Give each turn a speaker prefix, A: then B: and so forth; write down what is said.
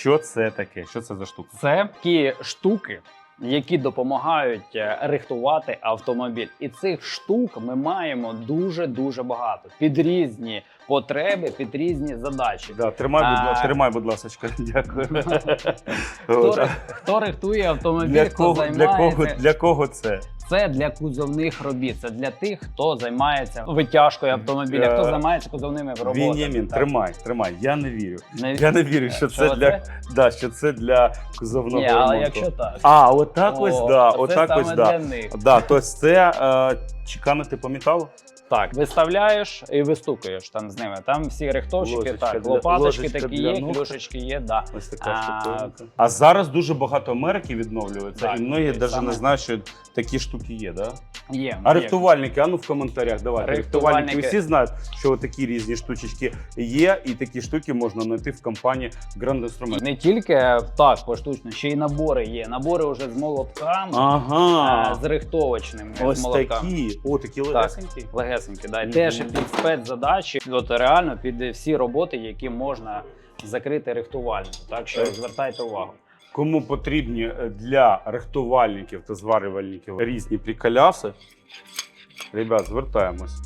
A: Що це таке? Що це за штука?
B: Це такі штуки, які допомагають е, рихтувати автомобіль. І цих штук ми маємо дуже дуже багато під різні потреби, під різні задачі.
A: Да, тримай, будь, ласка, тримай, будь ласка. Дякую.
B: Хто, рихтує автомобіль,
A: Для
B: хто
A: кого, для, кого, для кого це?
B: Це для кузовних робіт. Це для тих, хто займається витяжкою автомобіля,
A: Е,
B: хто займається кузовними роботами. Вінємін,
A: тримай, тримай. Я не вірю.
B: Не-
A: Я не вірю, що це
B: Що
A: для,
B: це?
A: да, що це для кузовного
B: Ні, але якщо так.
A: А, отак ось,
B: О,
A: да,
B: це
A: отак ось, да.
B: для них.
A: Да, тобто це е, чеканити по металу?
B: Так, виставляєш і вистукуєш там з ними. Там всі рихтовщики,
A: Ложечка
B: так,
A: для-
B: лопаточки
A: ложечка
B: такі
A: для
B: є,
A: ног.
B: клюшечки є, да.
A: Ось така
B: А,
A: штука. А зараз дуже багато Америки відновлюються,
B: Так,
A: і многі
B: і
A: навіть
B: саме-
A: не знають, що такі штуки є, да?
B: Є.
A: А рихтувальники, а ну в коментарях давайте. Рихтувальники,
B: Рихтувальники.
A: всі знають, що такі різні штучечки є, і такі штуки можна знайти в компанії Grand Instrument.
B: Не тільки так поштучно, ще й набори є. Набори вже з молотками,
A: Ага.
B: з рихтовочними
A: Ось
B: молотками.
A: такі. О, такі легесенькі.
B: Легесенькі, да. Теж під спецзадачі, от реально під всі роботи, які можна закрити рихтувальнику. Так що звертайте увагу.
A: Кому потрібні е, для рихтувальників та зварювальників різні приколяси, ребят, звертаємось.